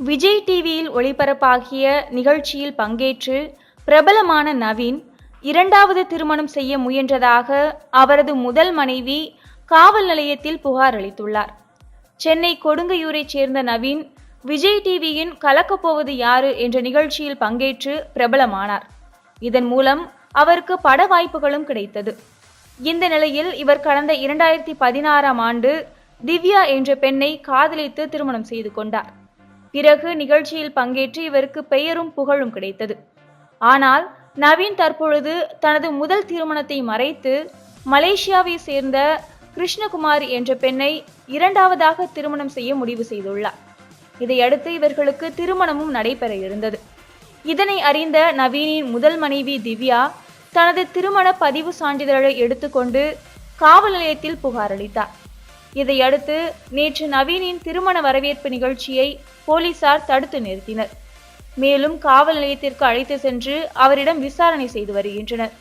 விஜய் டிவியில் ஒளிபரப்பாகிய நிகழ்ச்சியில் பங்கேற்று பிரபலமான நவீன் இரண்டாவது திருமணம் செய்ய முயன்றதாக அவரது முதல் மனைவி காவல் நிலையத்தில் புகார் அளித்துள்ளார். சென்னை கொடுங்கையூரைச் சேர்ந்த நவீன் விஜய் டிவியின் கலக்கப்போவது யாரு என்ற நிகழ்ச்சியில் பங்கேற்று பிரபலமானார். இதன் மூலம் அவருக்கு பட வாய்ப்புகளும் கிடைத்தது. இந்த நிலையில் இவர் கடந்த இரண்டாயிரத்தி பதினாறாம் ஆண்டு திவ்யா என்ற பெண்ணை காதலித்து திருமணம் செய்து கொண்டார். பிறகு நிகழ்ச்சியில் பங்கேற்று இவருக்கு பெயரும் புகழும் கிடைத்தது. ஆனால் நவீன் தற்பொழுது தனது முதல் திருமணத்தை மறைத்து மலேசியாவை சேர்ந்த கிருஷ்ணகுமார் என்ற பெண்ணை இரண்டாவதாக திருமணம் செய்ய முடிவு செய்துள்ளார். இதையடுத்து இவர்களுக்கு திருமணமும் நடைபெற இருந்தது. இதனை அறிந்த நவீனின் முதல் மனைவி திவ்யா தனது திருமண பதிவு சான்றிதழை எடுத்துக்கொண்டு காவல் நிலையத்தில் புகார் அளித்தார். இதையடுத்து நேற்று நவீனின் திருமண வரவேற்பு நிகழ்ச்சியை போலீசார் தடுத்து நிறுத்தினர். மேலும் காவல் நிலையத்திற்கு அழைத்து சென்று அவரிடம் விசாரணை செய்து வருகின்றனர்.